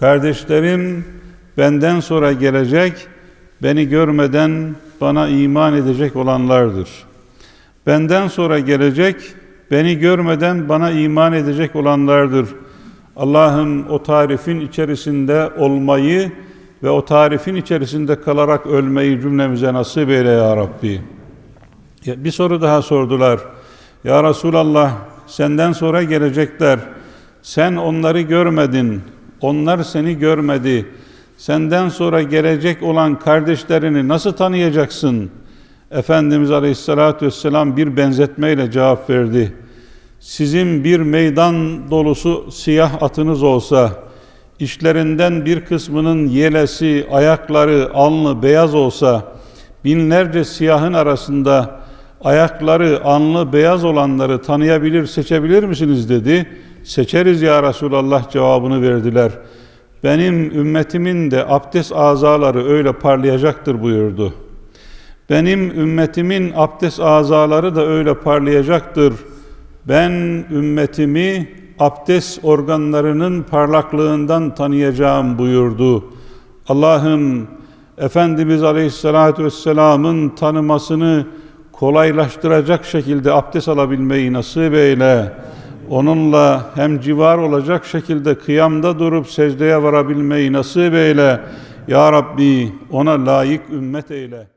Kardeşlerim benden sonra gelecek, beni görmeden bana iman edecek olanlardır. Benden sonra gelecek, beni görmeden bana iman edecek olanlardır. Allah'ım o tarifin içerisinde olmayı ve o tarifin içerisinde kalarak ölmeyi cümlemize nasip eyle ya Rabbi. Bir soru daha sordular. Ya Resulallah senden sonra gelecekler. Sen onları görmedin. Onlar seni görmedi. Senden sonra gelecek olan kardeşlerini nasıl tanıyacaksın? Efendimiz Aleyhisselatü Vesselam bir benzetmeyle cevap verdi. Sizin bir meydan dolusu siyah atınız olsa, işlerinden bir kısmının yelesi, ayakları, alnı beyaz olsa, binlerce siyahın arasında ayakları, alnı beyaz olanları tanıyabilir, seçebilir misiniz dedi. Seçeriz ya Resulallah cevabını verdiler. Benim ümmetimin de abdest azaları öyle parlayacaktır buyurdu. Benim ümmetimin abdest azaları da öyle parlayacaktır. Ben ümmetimi abdest organlarının parlaklığından tanıyacağım buyurdu. Allah'ım Efendimiz Aleyhisselatü Vesselam'ın tanımasını kolaylaştıracak şekilde abdest alabilmeyi nasip eyle. Onunla hem civar olacak şekilde kıyamda durup secdeye varabilmeyi nasip eyle. Ya Rabbi ona layık ümmet eyle.